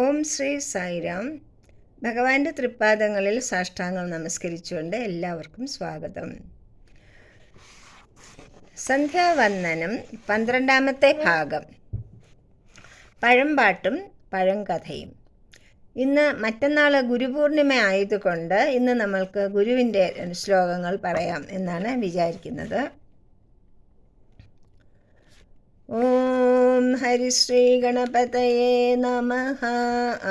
ഓം ശ്രീ സായിരാം. ഭഗവാന്റെ തൃപ്പാദങ്ങളിൽ സാഷ്ടാംഗം നമസ്കരിച്ചുകൊണ്ട് എല്ലാവർക്കും സ്വാഗതം. സന്ധ്യാവന്ദനം പന്ത്രണ്ടാമത്തെ ഭാഗം. പഴംപാട്ടും പഴങ്കഥയും ഇന്ന് മറ്റന്നാൾ ഗുരുപൂർണിമ ആയതുകൊണ്ട് ഇന്ന് നമ്മൾക്ക് ഗുരുവിന്റെ ശ്ലോകങ്ങൾ പറയാം എന്നാണ് വിചാരിക്കുന്നത്. ഓം ഹരിശ്രീ ഗണപതയേ നമ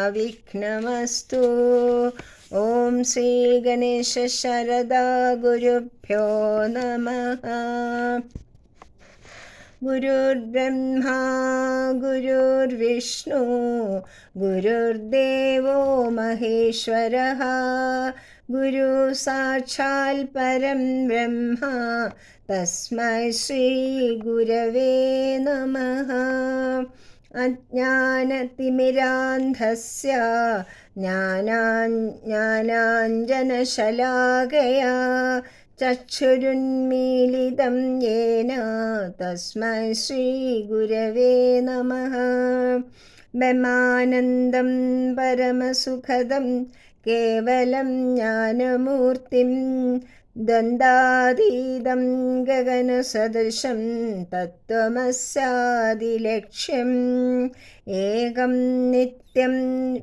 അവിഘ്നമസ്തു ഓം ശ്രീ ഗണേശ ശരദാ ഗുരുഭ്യോ നമ ഗുരുർബ്രഹ്മാ ഗുരുർവിഷ്ണു ഗുരുർദേവോ മഹേശ്വര ഗുരു സാക്ഷാൽ പരം ബ്രഹ്മ തസ്മൈ ശ്രീ ഗുരവേ നമ. അജ്ഞാനതിമിരാന്ധസ്യ ജ്ഞാനാഞ്ജനശലാകയാ ചക്ഷുരുന്മീലിതം യേന തസ്മൈ ശ്രീ ശ്രീഗുരവേ നമ. ബ്രഹ്മാനന്ദം പരമസുഖദം കേവലം ജ്ഞാനമൂർത്തിം ദ്വന്ദ്വാതീതം ഗഗനസദൃശം തത്വമസ്യാദിലക്ഷ്യം ഏകം നിത്യം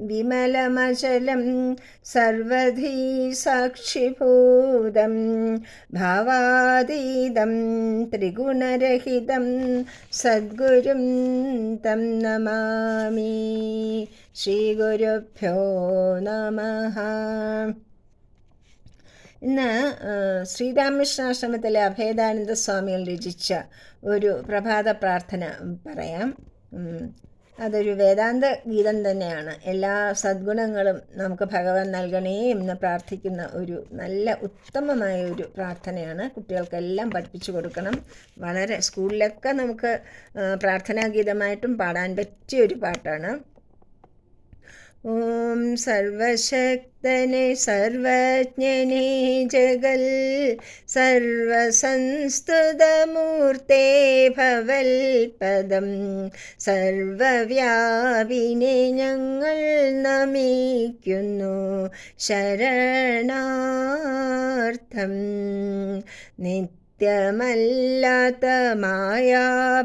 വിമലമചലം സർവധീ സാക്ഷിഭൂതം ഭാവാതീതം ത്രിഗുണരഹിതം സദ്ഗുരും തം നമാമി. ശ്രീഗുരുഭ്യോ നമഃ. ഇന്ന് ശ്രീരാമകൃഷ്ണാശ്രമത്തിലെ അഭേദാനന്ദ സ്വാമികൾ രചിച്ച ഒരു പ്രഭാത പ്രാർത്ഥന പറയാം. അതൊരു വേദാന്ത ഗീതം തന്നെയാണ്. എല്ലാ സദ്ഗുണങ്ങളും നമുക്ക് ഭഗവാൻ നൽകണേ എന്ന് പ്രാർത്ഥിക്കുന്ന ഒരു നല്ല ഉത്തമമായ ഒരു പ്രാർത്ഥനയാണ്. കുട്ടികൾക്കെല്ലാം പഠിപ്പിച്ചു കൊടുക്കണം. വളരെ സ്കൂളിലൊക്കെ നമുക്ക് പ്രാർത്ഥനാ ഗീതമായിട്ടും പാടാൻ പറ്റിയ ഒരു പാട്ടാണ്. ഓം സർവശക്തനെ സർവജ്ഞനെ ജഗൽ സർവസംസ്തുതമൂർത്തേ ഭവൽപദം സർവവ്യാപിനെ ഞങ്ങൾ നമിക്കുന്നു ശരണാർത്ഥം. നിത്യമല്ലാത്ത മായാപ്രപഞ്ചത്തിൽ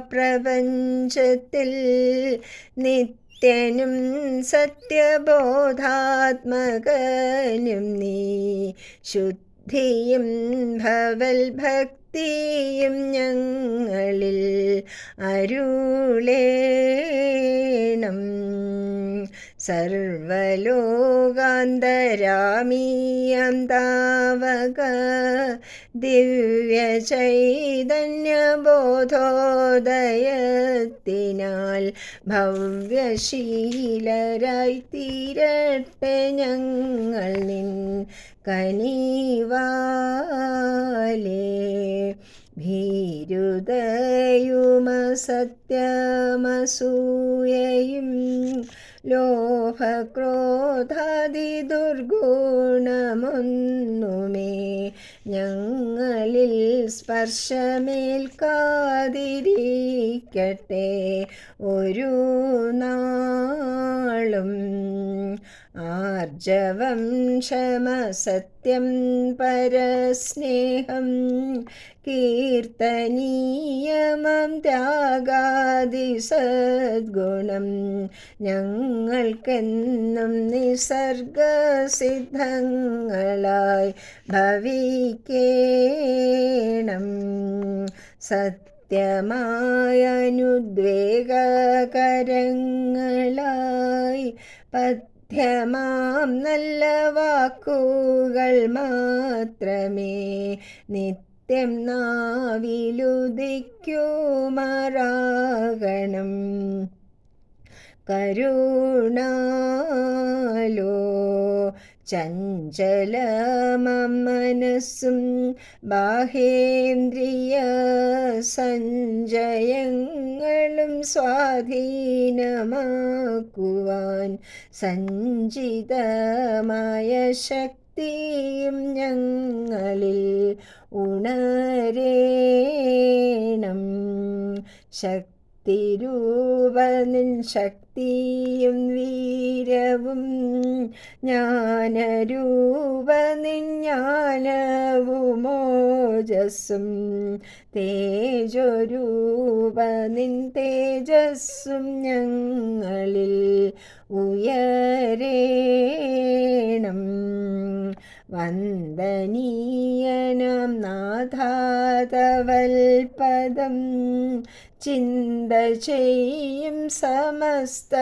നിത്യ നിത്യനും സത്യബോധാത്മകനും നീ. ശുദ്ധിയും ഭവൽ ഭക്തിയും ഞങ്ങളിൽ അരുളേണം. സർവലോകാന്തരാമീയം താവക ദിവ്യചൈതന്യബോധോദയത്തിനാൽ ഭവ്യശീലരായി തീരട്ടെ ഞങ്ങൾ നിൻ കനിവാലേ. ഭീരുതയുമസത്യമസൂയയും ലോഭക്രോധാതി ദുർഗുണമൊന്നുമേ ഞങ്ങളിൽ സ്പർശമേൽക്കാതിരിക്കട്ടെ ഒരു നാളും ആർജവം ക്ഷമ സത്യം പരസ്നേഹം കീർത്തനീയമം ത്യാഗാദി സദ്ഗുണം ഞങ്ങൾക്കെന്നും നിസർഗസിദ്ധങ്ങളായി ഭവിക്കേണം. സത്യമായനുദ്വേഗകരങ്ങളായി പഥ്യമാം നല്ല വാക്കുകൾ മാത്രമേ നിത്യം നാവിലുദിക്കുമാറാകണം. കരുണാലോ ചഞ്ചലമനസ്സും ബാഹേന്ദ്രിയ സഞ്ജയങ്ങളും സ്വാധീനമാക്കുവാൻ സഞ്ചിതമായ ശക്തിയും ഞങ്ങളിൽ ഉണരേണം. ശക്തി ശക്തിരൂപനിൻ ശക്തിയും വീരവും ജ്ഞാനരൂപനിൻ ജ്ഞാനവുമോജസ്സും തേജോരൂപനിൻ തേജസ്സും ഞങ്ങളിൽ ഉയരേണം. വന്ദനീയനം നാഥാതവൽപദം ചിന്ത ചെയ്യും സമസ്ത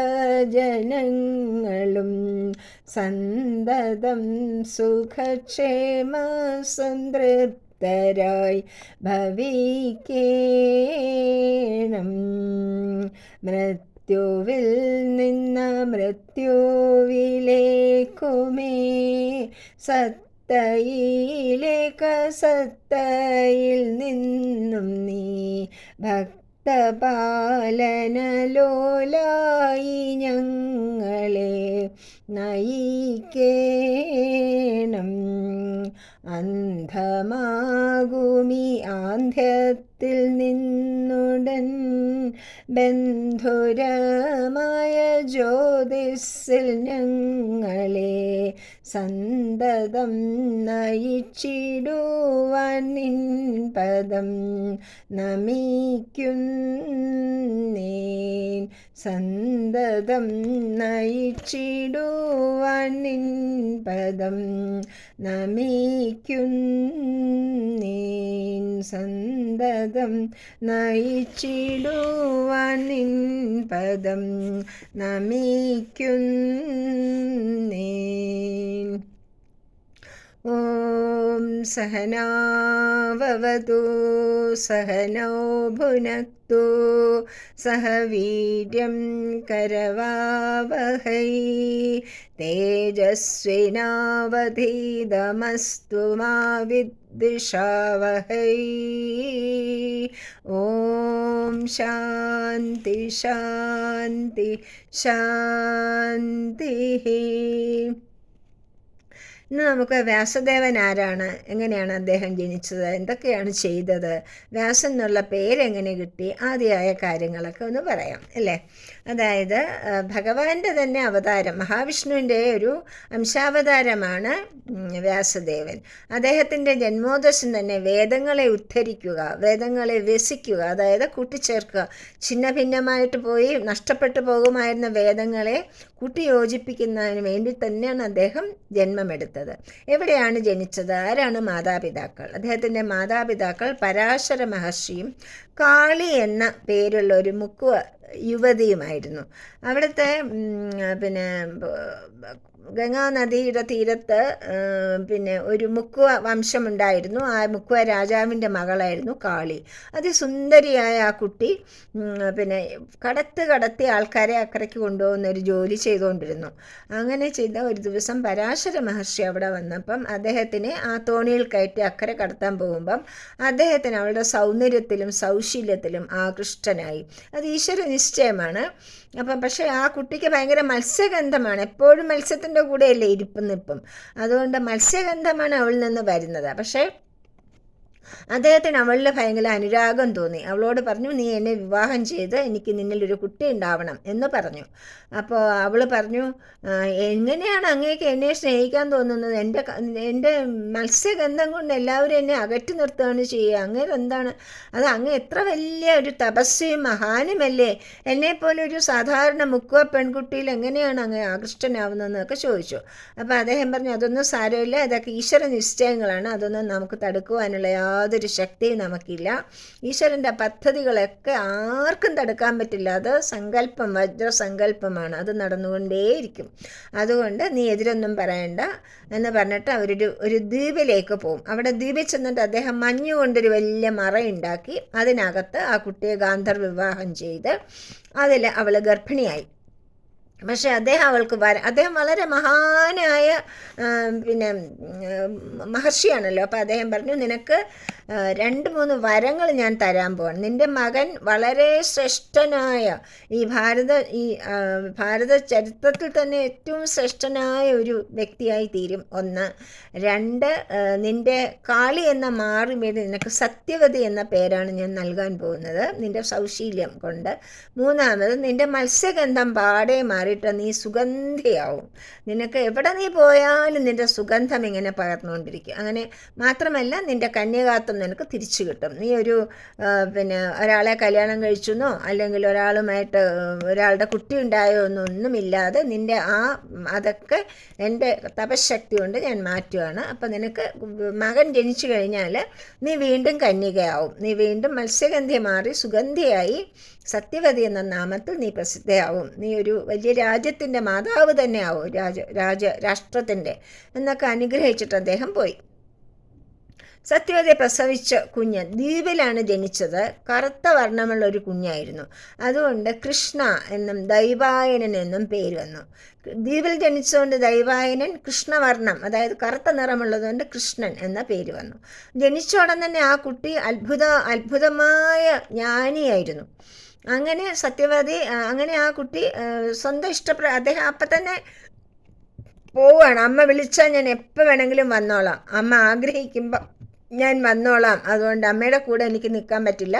ജനങ്ങളും. സന്തതം സുഖക്ഷേമ സംതൃപ്തരായി ഭവിക്കേണം. മൃത്യുവിൽ നിന്ന് മൃത്യുവിലേക്കുമേ സത്തയിലേക്ക സത്തയിൽ നിന്നും നീ ഭക്തപാലനലോലായി ഞങ്ങളെ നയിക്കേണം. അന്ധമാകുമി ആന്ധ്യത്തിൽ നിന്നുടൻ ബന്ധുരമായ ജ്യോതിസിൽ ഞങ്ങളെ സന്തതം നയിച്ചിടുവാൻ നിൻ പദം നമിക്കുന്നേൻ. സന്തതം നയിച്ചിടുവാൻ നിൻ പദം നമിക്കുന്നേൻ. സന്തതം നയിച്ചിടുവാൻ നിൻ പദം നമിക്കുന്നേൻ ॐ सहनाववतु सहनौ भुनक्तु सह वीर्यं करवावहै तेजस्विनावधीतमस्तु मा ദിശാവഹൈ ഓം ശാന്തി ശാന്തി ശാന്തി ഇന്ന് നമുക്ക് വ്യാസദേവൻ ആരാണ്? എങ്ങനെയാണ് അദ്ദേഹം ജനിച്ചത്? എന്തൊക്കെയാണ് ചെയ്തത്? വ്യാസൻ എന്നുള്ള പേരെങ്ങനെ കിട്ടി? ആദ്യമായ കാര്യങ്ങളൊക്കെ ഒന്ന് പറയാം അല്ലേ? അതായത് ഭഗവാന്റെ തന്നെ അവതാരം മഹാവിഷ്ണുവിന്റെ ഒരു അംശാവതാരമാണ് വ്യാസദേവൻ. അദ്ദേഹത്തിന്റെ ജന്മോദശം തന്നെ വേദങ്ങളെ ഉദ്ധരിക്കുക വേദങ്ങളെ വ്യസിക്കുക അതായത് കൂട്ടിച്ചേർക്കുക. ഛിന്ന ഭിന്നമായിട്ട് പോയി നഷ്ടപ്പെട്ടു പോകുമായിരുന്ന വേദങ്ങളെ കൂട്ടിയോജിപ്പിക്കുന്നതിന് വേണ്ടി തന്നെയാണ് അദ്ദേഹം ജന്മമെടുത്തത്. എവിടെയാണ് ജനിച്ചത്? ആരാണ് മാതാപിതാക്കൾ? അദ്ദേഹത്തിന്റെ മാതാപിതാക്കൾ പരാശര മഹർഷിയും കാളി എന്ന പേരുള്ള ഒരു മുക്കുവ യുവതിയുമായിരുന്നു. അവിടുത്തെ പിന്നെ ഗംഗാനദിയുടെ തീരത്ത് പിന്നെ ഒരു മുക്കുവ വംശമുണ്ടായിരുന്നു. ആ മുക്കുവ രാജാവിന്റെ മകളായിരുന്നു കാളി. അതിസുന്ദരിയായ ആ കുട്ടി പിന്നെ കടത്ത് കടത്തി ആൾക്കാരെ അക്കരയ്ക്ക് കൊണ്ടുപോകുന്ന ഒരു ജോലി ചെയ്തുകൊണ്ടിരുന്നു. അങ്ങനെ ചെയ്ത ഒരു ദിവസം പരാശര മഹർഷി അവിടെ വന്നപ്പം അദ്ദേഹത്തിനെ ആ തോണിയിൽ കയറ്റി അക്കരെ കടത്താൻ പോകുമ്പം അദ്ദേഹത്തിന് അവളുടെ സൗന്ദര്യത്തിലും സൗശീല്യത്തിലും ആകൃഷ്ടനായി. അത് ഈശ്വര നിശ്ചയമാണ്. അപ്പം പക്ഷേ ആ കുട്ടിക്ക് ഭയങ്കര മത്സ്യഗന്ധമാണ്. എപ്പോഴും മത്സ്യത്തിന്റെ കൂടെയല്ലേ ഇരിപ്പുന്നിപ്പം അതുകൊണ്ട് മത്സ്യഗന്ധമാണ് അവളിൽ നിന്ന് വരുന്നത്. പക്ഷേ അദ്ദേഹത്തിന് അവളിൽ ഭയങ്കര അനുരാഗം തോന്നി. അവളോട് പറഞ്ഞു നീ എന്നെ വിവാഹം ചെയ്ത് എനിക്ക് നിന്നിൽ ഒരു കുട്ടി ഉണ്ടാവണം എന്ന് പറഞ്ഞു. അപ്പോൾ അവൾ പറഞ്ഞു എങ്ങനെയാണ് അങ്ങേക്ക് എന്നെ സ്നേഹിക്കാൻ തോന്നുന്നത്? എന്റെ എന്റെ മത്സ്യഗന്ധം കൊണ്ട് എല്ലാവരും എന്നെ അകറ്റി നിർത്തുകയാണ് ചെയ്യുക. അങ്ങനെ എന്താണ്? അത് അങ്ങ് എത്ര വലിയ ഒരു തപസ്വിയും മഹാനുമല്ലേ? എന്നെപ്പോലെ ഒരു സാധാരണ മുക്കുവ പെൺകുട്ടിയിൽ എങ്ങനെയാണ് അങ്ങ് ആകൃഷ്ടനാവുന്നതെന്നൊക്കെ ചോദിച്ചു. അപ്പോൾ അദ്ദേഹം പറഞ്ഞു അതൊന്നും സാരമില്ല. അതൊക്കെ ഈശ്വര നിശ്ചയങ്ങളാണ്. അതൊന്നും നമുക്ക് തടുക്കുവാനുള്ള യാതൊരു ശക്തിയും നമുക്കില്ല. ഈശ്വരന്റെ പദ്ധതികളൊക്കെ ആർക്കും തടുക്കാൻ പറ്റില്ല. അത് സങ്കല്പം വജ്രസങ്കല്പമാണ്. അത് നടന്നുകൊണ്ടേയിരിക്കും. അതുകൊണ്ട് നീ എതിരൊന്നും പറയണ്ട എന്ന് പറഞ്ഞിട്ട് അവരൊരു ഒരു ദ്വീപിലേക്ക് പോകും അവിടെ ദ്വീപിൽ ചെന്നിട്ട് അദ്ദേഹം മഞ്ഞുകൊണ്ടൊരു വലിയ മറയുണ്ടാക്കി. അതിനകത്ത് ആ കുട്ടിയെ ഗാന്ധർ വിവാഹം ചെയ്ത് അതിൽ അവൾ ഗർഭിണിയായി. പക്ഷേ അദ്ദേഹം അവൾക്ക് വര അദ്ദേഹം വളരെ മഹാനായ പിന്നെ മഹർഷിയാണല്ലോ. അപ്പോൾ അദ്ദേഹം പറഞ്ഞു നിനക്ക് രണ്ട് മൂന്ന് വരങ്ങൾ ഞാൻ തരാൻ പോവാണ്. നിന്റെ മകൻ വളരെ ശ്രേഷ്ഠനായ ഈ ഭാരത ഈ ഭാരത ചരിത്രത്തിൽ തന്നെ ഏറ്റവും ശ്രേഷ്ഠനായ ഒരു വ്യക്തിയായി തീരും. ഒന്ന്. രണ്ട് നിന്റെ കാളി എന്ന മാറുമേട് നിനക്ക് സത്യവതി എന്ന പേരാണ് ഞാൻ നൽകാൻ പോകുന്നത്. നിന്റെ സൗശീല്യം കൊണ്ട്. മൂന്നാമത് നിന്റെ മത്സ്യഗന്ധം പാടെ മാറിയിട്ട് നീ സുഗന്ധിയാവും. നിനക്ക് എവിടെ നീ പോയാലും നിന്റെ സുഗന്ധം ഇങ്ങനെ പകർന്നുകൊണ്ടിരിക്കും. അങ്ങനെ മാത്രമല്ല നിന്റെ കന്യകാത്വം നിനക്ക് തിരിച്ചു കിട്ടും. നീ ഒരു പിന്നെ ഒരാളെ കല്യാണം കഴിച്ചെന്നോ അല്ലെങ്കിൽ ഒരാളുമായിട്ട് ഒരാളുടെ കുട്ടി ഉണ്ടായോ എന്നൊന്നുമില്ലാതെ നിന്റെ ആ അതൊക്കെ എന്റെ തപശക്തി കൊണ്ട് ഞാൻ മാറ്റുകയാണ് അപ്പം നിനക്ക് മകൻ ജനിച്ചു കഴിഞ്ഞാൽ നീ വീണ്ടും കന്യകയാവും. നീ വീണ്ടും മത്സ്യഗന്ധി മാറി സുഗന്ധിയായി സത്യവതി എന്ന നാമത്തിൽ നീ പ്രസിദ്ധയാവും. നീ ഒരു വലിയ രാജ്യത്തിന്റെ മാതാവ് തന്നെയാവും. രാജ രാജ രാഷ്ട്രത്തിന്റെ എന്നൊക്കെ അനുഗ്രഹിച്ചിട്ട് അദ്ദേഹം പോയി. സത്യവതി പ്രസവിച്ച കുഞ്ഞ് ദ്വീപിലാണ് ജനിച്ചത്. കറുത്ത വർണമുള്ള ഒരു കുഞ്ഞായിരുന്നു. അതുകൊണ്ട് കൃഷ്ണ എന്നും ദൈവായനൻ എന്നും പേര് വന്നു. ദ്വീപിൽ ജനിച്ചതുകൊണ്ട് ദൈവായനൻ കൃഷ്ണവർണം അതായത് കറുത്ത നിറമുള്ളതുകൊണ്ട് കൃഷ്ണൻ എന്ന പേര് വന്നു. ജനിച്ച ഉടൻ തന്നെ ആ കുട്ടി അത്ഭുത അത്ഭുതമായ ജ്ഞാനിയായിരുന്നു. അങ്ങനെ സത്യവതി അങ്ങനെ ആ കുട്ടി സ്വന്തം ഇഷ്ടപ്ര അദ്ദേഹം അപ്പം തന്നെ പോവുകയാണ് അമ്മ വിളിച്ചാൽ ഞാൻ എപ്പോൾ വേണമെങ്കിലും വന്നോളാം. അമ്മ ആഗ്രഹിക്കുമ്പോൾ ഞാൻ വന്നോളാം. അതുകൊണ്ട് അമ്മയുടെ കൂടെ എനിക്ക് നിൽക്കാൻ പറ്റില്ല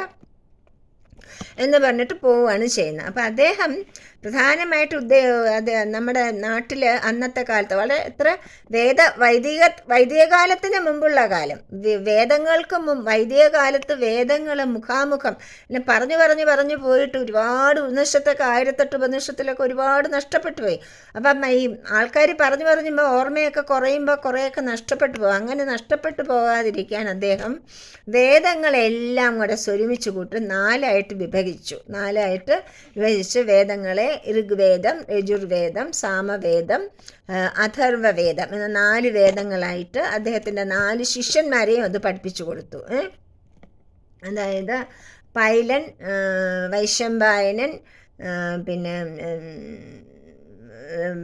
എന്ന് പറഞ്ഞിട്ട് പോവുകയാണ് ചെയ്യുന്നത്. അപ്പം അദ്ദേഹം പ്രധാനമായിട്ട് ഉദ്ദേ അത് നമ്മുടെ നാട്ടിൽ അന്നത്തെ കാലത്ത് വളരെ എത്ര വേദ വൈദിക വൈദിക കാലത്തിന് മുമ്പുള്ള കാലം. വേദങ്ങൾക്കും മുമ്പ് വൈദിക കാലത്ത് വേദങ്ങൾ മുഖാമുഖം പിന്നെ പറഞ്ഞു പറഞ്ഞു പറഞ്ഞു പോയിട്ട് ഒരുപാട് ഉപനിഷത്തൊക്കെ ആയിരത്തെട്ട് ഉപനിഷത്തിലൊക്കെ ഒരുപാട് നഷ്ടപ്പെട്ടു പോയി. അപ്പം ഈ ആൾക്കാർ പറഞ്ഞു പറഞ്ഞുമ്പോൾ ഓർമ്മയൊക്കെ കുറയുമ്പോൾ കുറേയൊക്കെ നഷ്ടപ്പെട്ടു പോകും. അങ്ങനെ നഷ്ടപ്പെട്ടു പോകാതിരിക്കാൻ അദ്ദേഹം വേദങ്ങളെല്ലാം കൂടെ സ്വരുമിച്ച് കൂട്ടി നാലായിട്ട് വിഭജിച്ചു. നാലായിട്ട് വിഭജിച്ച് വേദങ്ങളെ ഋഗ്വേദം യജുർവേദം സാമവേദം അഥർവവേദം എന്ന നാല് വേദങ്ങളായിട്ട് അദ്ദേഹത്തിന്റെ നാല് ശിഷ്യന്മാരെയും അത് പഠിപ്പിച്ചു കൊടുത്തു? അതായത് പൈലൻ വൈശംപായനൻ പിന്നെ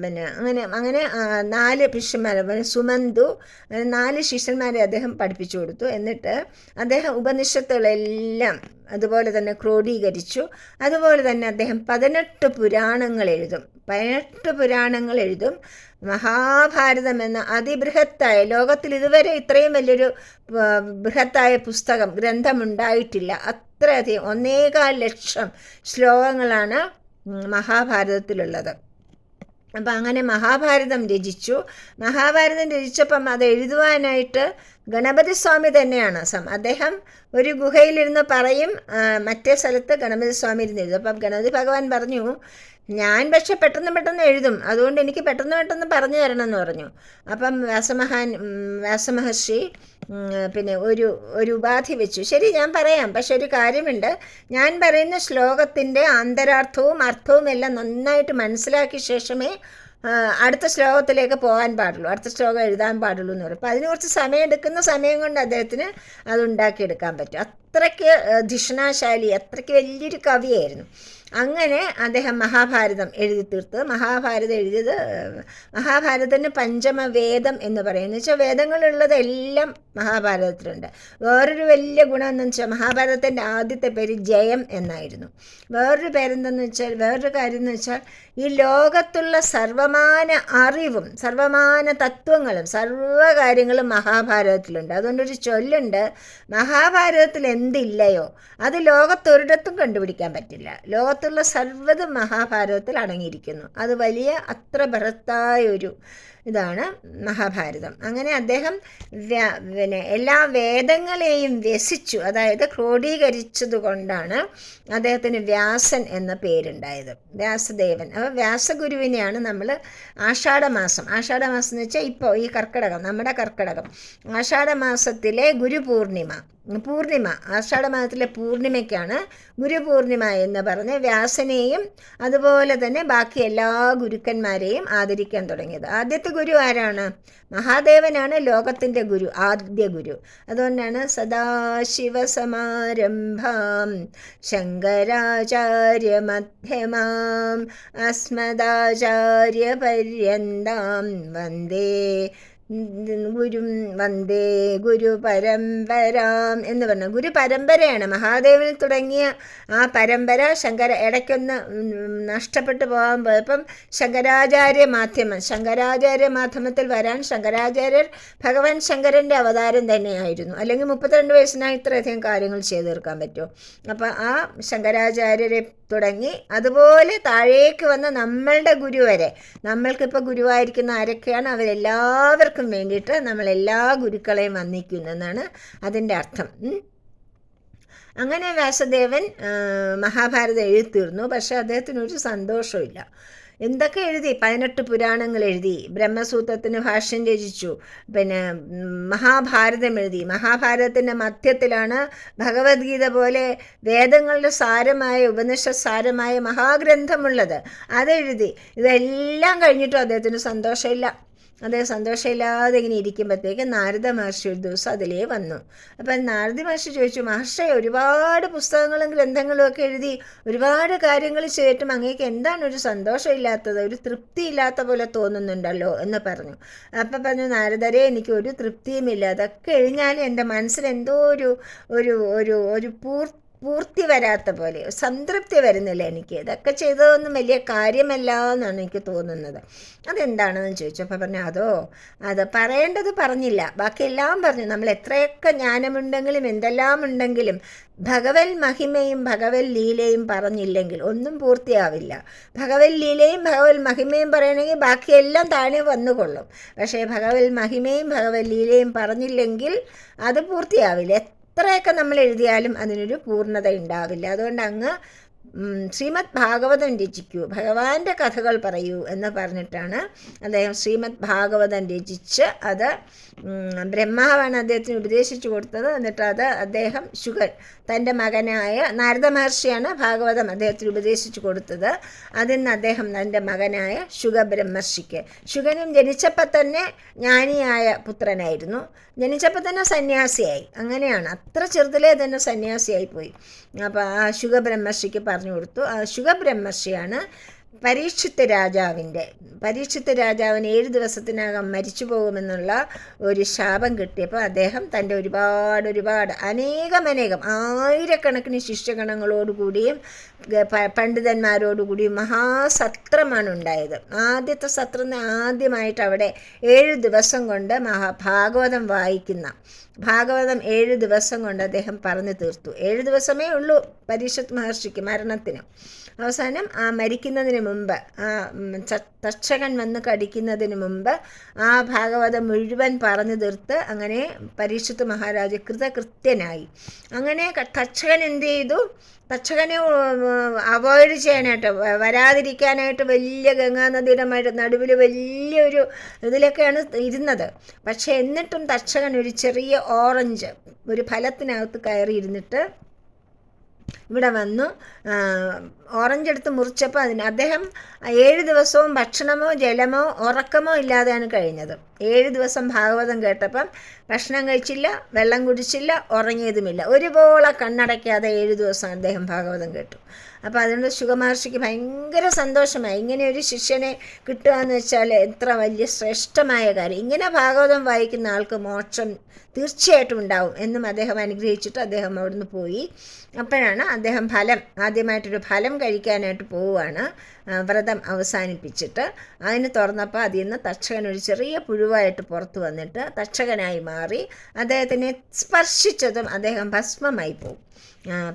പിന്നെ അങ്ങനെ അങ്ങനെ നാല് ശിഷ്യന്മാരെ സുമന്തു അങ്ങനെ നാല് ശിഷ്യന്മാരെ അദ്ദേഹം പഠിപ്പിച്ചു കൊടുത്തു. എന്നിട്ട് അദ്ദേഹം ഉപനിഷത്തുകളെല്ലാം അതുപോലെ തന്നെ ക്രോഡീകരിച്ചു. അതുപോലെ തന്നെ അദ്ദേഹം പതിനെട്ട് പുരാണങ്ങൾ എഴുതും. പതിനെട്ട് പുരാണങ്ങൾ എഴുതും. മഹാഭാരതം എന്ന അതിബൃഹത്തായ ലോകത്തിൽ ഇതുവരെ ഇത്രയും വലിയൊരു ബൃഹത്തായ പുസ്തകം ഗ്രന്ഥമുണ്ടായിട്ടില്ല അത്രയധികം ഒന്നേകാൽ ലക്ഷം ശ്ലോകങ്ങളാണ് മഹാഭാരതത്തിലുള്ളത്. അപ്പം അങ്ങനെ മഹാഭാരതം രചിച്ചു. മഹാഭാരതം രചിച്ചപ്പം അത് എഴുതുവാനായിട്ട് ഗണപതി സ്വാമി തന്നെയാണ്. സം അദ്ദേഹം ഒരു ഗുഹയിലിരുന്ന് പറയും മറ്റേ സ്ഥലത്ത് ഗണപതി സ്വാമി ഇരുന്ന് എഴുതും. അപ്പം ഗണപതി ഭഗവാൻ പറഞ്ഞു ഞാൻ പക്ഷെ പെട്ടെന്ന് പെട്ടെന്ന് എഴുതും. അതുകൊണ്ട് എനിക്ക് പെട്ടെന്ന് പെട്ടെന്ന് പറഞ്ഞു തരണം എന്ന് പറഞ്ഞു. അപ്പം വ്യാസമഹാൻ വ്യാസമഹർഷി പിന്നെ ഒരു ഒരു ഉപാധി വെച്ചു. ശരി ഞാൻ പറയാം. പക്ഷെ ഒരു കാര്യമുണ്ട്. ഞാൻ പറയുന്ന ശ്ലോകത്തിന്റെ അന്തരാർത്ഥവും അർത്ഥവും എല്ലാം നന്നായിട്ട് മനസ്സിലാക്കിയ ശേഷമേ അടുത്ത ശ്ലോകത്തിലേക്ക് പോകാൻ പാടുള്ളൂ. അടുത്ത ശ്ലോകം എഴുതാൻ പാടുള്ളൂ എന്ന് പറയും. അപ്പോൾ അതിന് കുറച്ച് സമയം എടുക്കുന്ന സമയം കൊണ്ട് അദ്ദേഹത്തിന് അത് ഉണ്ടാക്കിയെടുക്കാൻ പറ്റും. അത്രയ്ക്ക് ധിഷണാശാലി അത്രയ്ക്ക് വലിയൊരു കവിയായിരുന്നു. അങ്ങനെ അദ്ദേഹം മഹാഭാരതം എഴുതി തീർത്ത്. മഹാഭാരതം എഴുതിയത് മഹാഭാരതത്തിന് പഞ്ചമ വേദം എന്ന് പറയും എന്ന് വെച്ചാൽ വേദങ്ങളുള്ളത് എല്ലാം മഹാഭാരതത്തിലുണ്ട്. വേറൊരു വലിയ ഗുണം എന്ന് വെച്ചാൽ മഹാഭാരതത്തിന്റെ ആദ്യത്തെ പേര് ജയം എന്നായിരുന്നു. വേറൊരു പേരെന്തെന്ന് വെച്ചാൽ വേറൊരു കാര്യം എന്ന് വെച്ചാൽ ഈ ലോകത്തുള്ള സർവമാന അറിവും സർവമാന തത്വങ്ങളും സർവ കാര്യങ്ങളും മഹാഭാരതത്തിലുണ്ട്. അതുകൊണ്ടൊരു ചൊല്ലുണ്ട് മഹാഭാരതത്തിൽ എന്തില്ലയോ അത് ലോകത്തൊരിടത്തും കണ്ടുപിടിക്കാൻ പറ്റില്ല. ലോകത്തുള്ള സർവതും മഹാഭാരതത്തിൽ അടങ്ങിയിരിക്കുന്നു. അത് വലിയ അത്ര ബൃഹത്തായ ഒരു ഇതാണ് മഹാഭാരതം. അങ്ങനെ അദ്ദേഹം പിന്നെ എല്ലാ വേദങ്ങളെയും വ്യസിച്ചു അതായത് ക്രോഡീകരിച്ചത് കൊണ്ടാണ് അദ്ദേഹത്തിന് വ്യാസൻ എന്ന പേരുണ്ടായത്. വ്യാസദേവൻ. അപ്പോൾ വ്യാസഗുരുവിനെയാണ് നമ്മൾ ആഷാഢമാസം. ആഷാഢമാസം എന്ന് വെച്ചാൽ ഇപ്പോൾ ഈ കർക്കിടകം നമ്മുടെ കർക്കിടകം. ആഷാഢമാസത്തിലെ ഗുരുപൂർണിമ. പൂർണിമ ആഷാഢമാസത്തിലെ പൂർണിമയ്ക്കാണ് ഗുരുപൂർണിമ എന്ന് പറഞ്ഞ് വ്യാസനെയും അതുപോലെ തന്നെ ബാക്കി എല്ലാ ഗുരുക്കന്മാരെയും ആദരിക്കാൻ തുടങ്ങിയത്. ആദ്യത്തെ ഗുരു ആരാണ്? മഹാദേവനാണ് ലോകത്തിന്റെ ഗുരു ആദ്യ ഗുരു. അതുകൊണ്ടാണ് സദാശിവസമാരംഭാം. ശങ്കരാചാര്യ മധ്യമാം അസ്മദാചാര്യ പര്യന്താം വന്ദേ ഗുരും വന്ദേ ഗുരു പരമ്പരാം എന്ന് പറഞ്ഞു. ഗുരു പരമ്പരയാണ്. മഹാദേവനിൽ തുടങ്ങിയ ആ പരമ്പര ശങ്കര ഇടയ്ക്കൊന്ന് നഷ്ടപ്പെട്ടു പോകാൻ പോയപ്പം ശങ്കരാചാര്യ മാധ്യമം ശങ്കരാചാര്യ മാധ്യമത്തിൽ വരാൻ ശങ്കരാചാര്യർ ഭഗവാൻ ശങ്കരന്റെ അവതാരം തന്നെയായിരുന്നു. അല്ലെങ്കിൽ മുപ്പത്തിരണ്ട് വയസ്സിനായി ഇത്രയധികം കാര്യങ്ങൾ ചെയ്തു തീർക്കാൻ പറ്റുമോ? അപ്പം ആ ശങ്കരാചാര്യരെ തുടങ്ങി അതുപോലെ താഴേക്ക് വന്ന നമ്മളുടെ ഗുരു വരെ. നമ്മൾക്കിപ്പോൾ ഗുരുവായിരിക്കുന്ന ആരൊക്കെയാണ്? അവരെല്ലാവർക്കും വേണ്ടിയിട്ട് നമ്മൾ എല്ലാ ഗുരുക്കളെയും വന്നിക്കുന്നു എന്നാണ് അതിന്റെ അർത്ഥം. അങ്ങനെ വ്യാസദേവൻ മഹാഭാരതം എഴുതി തീർന്നു പക്ഷേ അദ്ദേഹത്തിന് ഒരു സന്തോഷമില്ല എന്തൊക്കെ എഴുതി? പതിനെട്ട് പുരാണങ്ങൾ എഴുതി ബ്രഹ്മസൂത്രത്തിന് ഭാഷ്യം രചിച്ചു പിന്നെ മഹാഭാരതം എഴുതി. മഹാഭാരതത്തിന്റെ മധ്യത്തിലാണ് ഭഗവത്ഗീത പോലെ വേദങ്ങളുടെ സാരമായ ഉപനിഷ സാരമായ മഹാഗ്രന്ഥമുള്ളത്. അതെഴുതി. ഇതെല്ലാം കഴിഞ്ഞിട്ടും അദ്ദേഹത്തിന് സന്തോഷമില്ല. അതേ സന്തോഷമില്ലാതെ ഇങ്ങനെ ഇരിക്കുമ്പോഴത്തേക്ക് നാരദ മഹർഷി ഒരു ദിവസം അതിലേ വന്നു. അപ്പം നാരദ മഹർഷി ചോദിച്ചു മഹർഷി ഒരുപാട് പുസ്തകങ്ങളും ഗ്രന്ഥങ്ങളും ഒക്കെ എഴുതി ഒരുപാട് കാര്യങ്ങൾ ചെയ്തിട്ടും അങ്ങേക്ക് എന്താണ് ഒരു സന്തോഷമില്ലാത്തത്? ഒരു തൃപ്തി ഇല്ലാത്ത പോലെ തോന്നുന്നുണ്ടല്ലോ എന്ന് പറഞ്ഞു. അപ്പം പറഞ്ഞു നാരദരെ എനിക്ക് ഒരു തൃപ്തിയുമില്ല. അതൊക്കെ കഴിഞ്ഞാൽ എന്റെ മനസ്സിൽ എന്തോ ഒരു ഒരു ഒരു ഒരു പൂർത്തി പൂർത്തി വരാത്ത പോലെ സംതൃപ്തി വരുന്നില്ല എനിക്ക്. ഇതൊക്കെ ചെയ്തതൊന്നും വലിയ കാര്യമല്ല എന്നാണ് എനിക്ക് തോന്നുന്നത്. അതെന്താണെന്ന് ചോദിച്ചു അപ്പോൾ പറഞ്ഞു അതോ അത് പറയേണ്ടത് പറഞ്ഞില്ല. ബാക്കിയെല്ലാം പറഞ്ഞു. നമ്മൾ എത്രയൊക്കെ ജ്ഞാനമുണ്ടെങ്കിലും എന്തെല്ലാം ഉണ്ടെങ്കിലും ഭഗവൽ മഹിമയും ഭഗവൽ ലീലയും പറഞ്ഞില്ലെങ്കിൽ ഒന്നും പൂർത്തിയാവില്ല. ഭഗവൽ ലീലയും ഭഗവൽ മഹിമയും പറയണമെങ്കിൽ ബാക്കിയെല്ലാം താഴെ വന്നുകൊള്ളും. പക്ഷേ ഭഗവൽ മഹിമയും ഭഗവൽ ലീലയും പറഞ്ഞില്ലെങ്കിൽ അത് പൂർത്തിയാവില്ല. എത്രയൊക്കെ നമ്മൾ എഴുതിയാലും അതിനൊരു പൂർണത ഉണ്ടാവില്ല. അതുകൊണ്ട് അങ്ങ് ശ്രീമദ് ഭാഗവതം രചിക്കൂ. ഭഗവാന്റെ കഥകൾ പറയൂ എന്ന് പറഞ്ഞിട്ടാണ് അദ്ദേഹം ശ്രീമദ് ഭാഗവതം രചിച്ച് അത് ബ്രഹ്മാവാണ് അദ്ദേഹത്തിന് ഉപദേശിച്ചു കൊടുത്തത്. എന്നിട്ട് അത് അദ്ദേഹം ശുഗൻ തന്റെ മകനായ നാരദ മഹർഷിയാണ് ഭാഗവതം അദ്ദേഹത്തിന് ഉപദേശിച്ചു കൊടുത്തത്. അതിൽ നിന്ന് അദ്ദേഹം തന്റെ മകനായ ശുഗ ബ്രഹ്മർഷിക്ക് ശുഗനും ജനിച്ചപ്പോൾ തന്നെ ജ്ഞാനിയായ പുത്രനായിരുന്നു. ജനിച്ചപ്പോൾ തന്നെ സന്യാസിയായി. അങ്ങനെയാണ്. അത്ര ചെറുതിലേ തന്നെ സന്യാസിയായി പോയി. അപ്പോൾ ആ ശുഗബ്രഹ്മർഷിക്ക് പറഞ്ഞു കൊടുത്തു ആ ശുഗബ്രഹ്മർഷിയാണ് പരീക്ഷിത്ത് രാജാവിന്റെ. പരീക്ഷിത്ത് രാജാവിന് ഏഴ് ദിവസത്തിനകം മരിച്ചു പോകുമെന്നുള്ള ഒരു ശാപം കിട്ടിയപ്പോൾ അദ്ദേഹം തന്റെ ഒരുപാട് ഒരുപാട് അനേകം ആയിരക്കണക്കിന് ശിഷ്യഗണങ്ങളോടുകൂടിയും പണ്ഡിതന്മാരോടുകൂടിയും മഹാസത്രമാണ് ഉണ്ടായത്. ആദ്യത്തെ സത്രം ആദ്യമായിട്ട് അവിടെ ഏഴ് ദിവസം കൊണ്ട് മഹാഭാഗവതം വായിക്കുന്ന ഭാഗവതം ഏഴ് ദിവസം കൊണ്ട് അദ്ദേഹം പറഞ്ഞു തീർത്തു. ഏഴ് ദിവസമേ ഉള്ളൂ പരീക്ഷത്ത് മഹർഷിക്ക് മരണത്തിന്. അവസാനം ആ മരിക്കുന്നതിന് മുമ്പ് ആ തക്ഷകൻ വന്ന് കടിക്കുന്നതിന് മുമ്പ് ആ ഭാഗവതം മുഴുവൻ പറഞ്ഞു തീർത്ത് അങ്ങനെ പരീക്ഷത്ത് മഹാരാജ് കൃതകൃത്യനായി. അങ്ങനെ തക്ഷകൻ എന്ത് ചെയ്തു? തക്ഷകനെ അവോയ്ഡ് ചെയ്യാനായിട്ട് വരാതിരിക്കാനായിട്ട് വലിയ ഗംഗാനദിയുടെ നടുവിൽ വലിയൊരു ഇതിലൊക്കെയാണ് ഇരുന്നത്. പക്ഷേ എന്നിട്ടും തക്ഷകൻ ഒരു ചെറിയ ഓറഞ്ച് ഒരു ഫലത്തിനകത്ത് കയറി ഇരുന്നിട്ട് ഇവിടെ വന്നു. ഓറഞ്ച് എടുത്ത് മുറിച്ചപ്പോൾ അതിന് അദ്ദേഹം ഏഴ് ദിവസവും ഭക്ഷണമോ ജലമോ ഉറക്കമോ ഇല്ലാതെയാണ് കഴിഞ്ഞത്. ഏഴ് ദിവസം ഭാഗവതം കേട്ടപ്പം ഭക്ഷണം കഴിച്ചില്ല വെള്ളം കുടിച്ചില്ല ഉറങ്ങിയതുമില്ല. ഒരുപോലെ കണ്ണടയ്ക്കാതെ ഏഴ് ദിവസം അദ്ദേഹം ഭാഗവതം കേട്ടു. അപ്പോൾ അതുകൊണ്ട് ശുഖമഹർഷിക്ക് ഭയങ്കര സന്തോഷമായി. ഇങ്ങനെ ഒരു ശിഷ്യനെ കിട്ടുക എന്ന് വെച്ചാൽ എത്ര വലിയ ശ്രേഷ്ഠമായ കാര്യം. ഇങ്ങനെ ഭാഗവതം വായിക്കുന്ന ആൾക്ക് മോക്ഷം തീർച്ചയായിട്ടും ഉണ്ടാവും എന്നും അദ്ദേഹം അനുഗ്രഹിച്ചിട്ട് അദ്ദേഹം അവിടുന്ന് പോയി. അപ്പോഴാണ് അദ്ദേഹം ഫലം ആദ്യമായിട്ടൊരു ഫലം കഴിക്കാനായിട്ട് പോവുകയാണ് വ്രതം അവസാനിപ്പിച്ചിട്ട്. അതിന് തുറന്നപ്പോൾ അതിൽ നിന്ന് തക്ഷകൻ ഒരു ചെറിയ പുഴുവായിട്ട് പുറത്തു വന്നിട്ട് തക്ഷകനായി മാറി അദ്ദേഹത്തിനെ സ്പർശിച്ചതും അദ്ദേഹം ഭസ്മമായി പോകും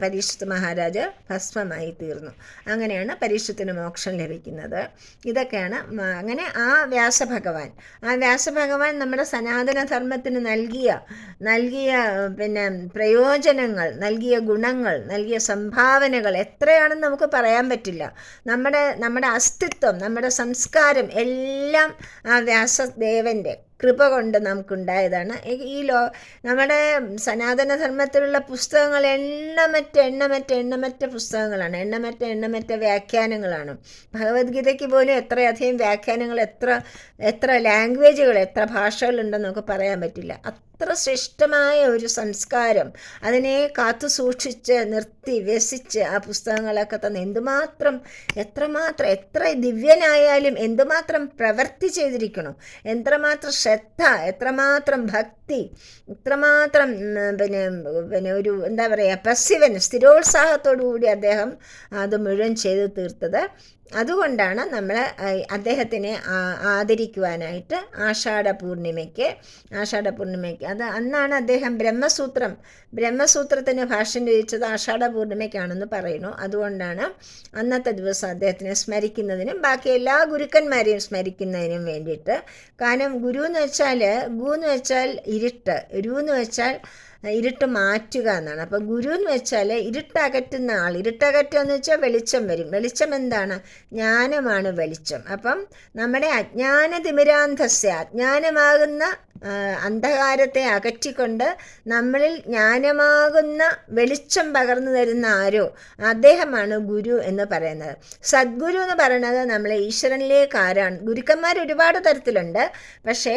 പരീക്ഷത്ത് മഹാരാജ് ഭസ്മമായി തീർന്നു. അങ്ങനെയാണ് പരീക്ഷത്തിന് മോക്ഷം ലഭിക്കുന്നത്. ഇതൊക്കെയാണ് അങ്ങനെ ആ വ്യാസഭഗവാൻ ആ വ്യാസഭഗവാൻ നമ്മുടെ സനാതനധർമ്മത്തിന് നൽകിയ നൽകിയ പിന്നെ പ്രയോജനങ്ങൾ നൽകിയ ഗുണങ്ങൾ നൽകിയ സംഭാവനകൾ എത്രയാണെന്ന് നമുക്ക് പറയാൻ പറ്റില്ല. നമ്മുടെ നമ്മുടെ അസ്തിത്വം നമ്മുടെ സംസ്കാരം എല്ലാം ആ വ്യാസദേവന്റെ കൃപ കൊണ്ട് നമുക്കുണ്ടായതാണ്. ഈ- ലോ നമ്മുടെ സനാതന ധർമ്മത്തിലുള്ള പുസ്തകങ്ങൾ എണ്ണമറ്റ എണ്ണമറ്റ എണ്ണമറ്റ പുസ്തകങ്ങളാണ്. എണ്ണമറ്റ എണ്ണമറ്റ വ്യാഖ്യാനങ്ങളാണ്. ഭഗവത്ഗീതയ്ക്ക് പോലും എത്രയധികം വ്യാഖ്യാനങ്ങൾ എത്ര എത്ര ലാംഗ്വേജുകൾ എത്ര ഭാഷകളുണ്ടെന്ന് നമുക്ക് പറയാൻ പറ്റില്ല. അത്ര ശ്രേഷ്ഠമായ ഒരു സംസ്കാരം അതിനെ കാത്തു സൂക്ഷിച്ച് നിർത്തി വ്യസിച്ച് ആ പുസ്തകങ്ങളൊക്കെ തന്നെ എന്തുമാത്രം എത്രമാത്രം എത്ര ദിവ്യനായാലും എന്തുമാത്രം പ്രവൃത്തി ചെയ്തിരിക്കണം എത്രമാത്രം ശ്രദ്ധ എത്രമാത്രം ഭക്തി ഇത്രമാത്രം പിന്നെ പിന്നെ ഒരു എന്താ പറയുക പസിവൻ സ്ഥിരോത്സാഹത്തോടു കൂടി അദ്ദേഹം അത് മുഴുവൻ ചെയ്തു തീർത്തത്. അതുകൊണ്ടാണ് നമ്മൾ അദ്ദേഹത്തിനെ ആദരിക്കുവാനായിട്ട് ആഷാഢ പൂർണിമയ്ക്ക് ആഷാഢ പൂർണിമയ്ക്ക്. അത് അന്നാണ് അദ്ദേഹം ബ്രഹ്മസൂത്രം ബ്രഹ്മസൂത്രത്തിന് ഭാഷ്യം രചിച്ചത് ആഷാഢ പൂർണിമയ്ക്കാണെന്ന് പറയുന്നു. അതുകൊണ്ടാണ് അന്നത്തെ ദിവസം അദ്ദേഹത്തിനെ സ്മരിക്കുന്നതിനും ബാക്കി എല്ലാ ഗുരുക്കന്മാരെയും സ്മരിക്കുന്നതിനും വേണ്ടിയിട്ട്. കാരണം ഗുരു എന്ന് വെച്ചാൽ ഗു എന്ന് വെച്ചാൽ ഇരുട്ട്. ഗുരു എന്ന് വെച്ചാൽ ഇരുട്ട് മാറ്റുക എന്നാണ്. അപ്പോൾ ഗുരു എന്ന് വെച്ചാൽ ഇരുട്ടകറ്റുന്ന ആൾ ഇരുട്ടകറ്റുക എന്ന് വെച്ചാൽ വെളിച്ചം വരും. വെളിച്ചം എന്താണ്? ജ്ഞാനമാണ് വെളിച്ചം. അപ്പം നമ്മുടെ അജ്ഞാന തിമിരാന്ധസ്യ അജ്ഞാനമാകുന്ന അന്ധകാരത്തെ അകറ്റിക്കൊണ്ട് നമ്മളിൽ ജ്ഞാനമാകുന്ന വെളിച്ചം പകർന്നു തരുന്ന ആരോ അദ്ദേഹമാണ് ഗുരു എന്ന് പറയുന്നത്. സദ്ഗുരു എന്ന് പറയുന്നത് നമ്മളെ ഈശ്വരനിലേക്ക് ആരാണ്? ഗുരുക്കന്മാർ ഒരുപാട് തരത്തിലുണ്ട്. പക്ഷേ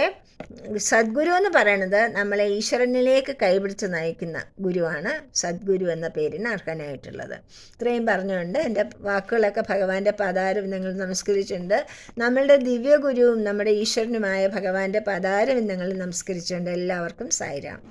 സദ്ഗുരു എന്ന് പറയുന്നത് നമ്മളെ ഈശ്വരനിലേക്ക് കൈപിടിച്ച് നയിക്കുന്ന ഗുരുവാണ് സദ്ഗുരു എന്ന പേരിന് അർഹനായിട്ടുള്ളത്. ഇത്രയും പറഞ്ഞുകൊണ്ട് എന്റെ വാക്കുകളൊക്കെ ഭഗവാന്റെ പദാരവിന്ദങ്ങൾ നമസ്കരിച്ചിട്ടുണ്ട്. നമ്മളുടെ ദിവ്യഗുരുവും നമ്മുടെ ഈശ്വരനുമായ ഭഗവാന്റെ പദാരവിന്ദങ്ങൾ നമസ്കരിച്ചുകൊണ്ട് എല്ലാവർക്കും സായിരാം.